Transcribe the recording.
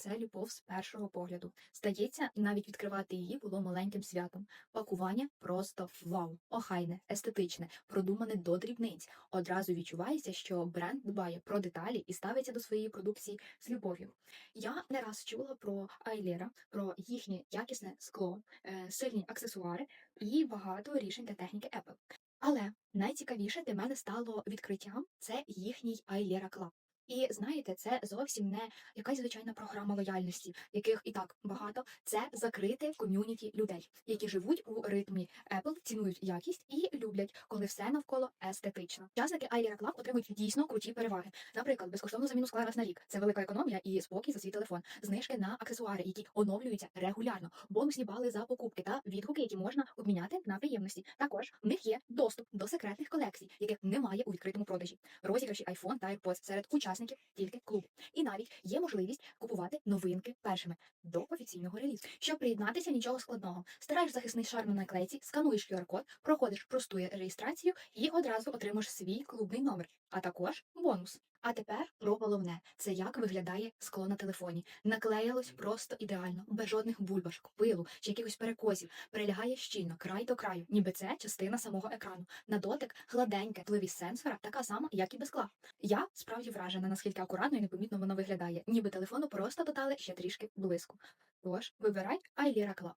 Це любов з першого погляду. Здається, навіть відкривати її було маленьким святом. Пакування просто вау, охайне, естетичне, продумане до дрібниць. Одразу відчувається, що бренд дбає про деталі і ставиться до своєї продукції з любов'ю. Я не раз чула про Айлера, про їхнє якісне скло, е, сильні аксесуари і багато рішень та техніки Apple. Але найцікавіше для мене стало відкриттям це їхній Айлера Club. І знаєте, це зовсім не якась звичайна програма лояльності, яких і так багато. Це закрите ком'юніті людей, які живуть у ритмі Apple, цінують якість і люблять, коли все навколо естетично. Учасники iLera Club отримують дійсно круті переваги. Наприклад, безкоштовну заміну скла раз на рік. Це велика економія і спокій за свій телефон. Знижки на аксесуари, які оновлюються регулярно, бонусні бали за покупки та відгуки, які можна обміняти на приємності. Також в них є доступ до секретних колекцій, яких немає у відкритому продажі. Розіграші iPhone та AirPods серед учасників тільки клубу. І навіть є можливість купувати новинки першими до офіційного релізу. Щоб приєднатися, нічого складного. Стараєш захисний шар на наклейці, скануєш QR-код, проходиш просту реєстрацію і одразу отримаєш свій клубний номер, а також бонус. А тепер про головне це як виглядає скло на телефоні. Наклеїлось просто ідеально, без жодних бульбашок, пилу чи якихось перекосів. Прилягає щільно, край до краю, ніби це частина самого екрану. На дотик гладеньке, пливість сенсора така сама, як і без скла. Я справді вражена, наскільки акуратно і непомітно воно виглядає, ніби телефону просто додали ще трішки блиску. Тож вибирай iLera Club.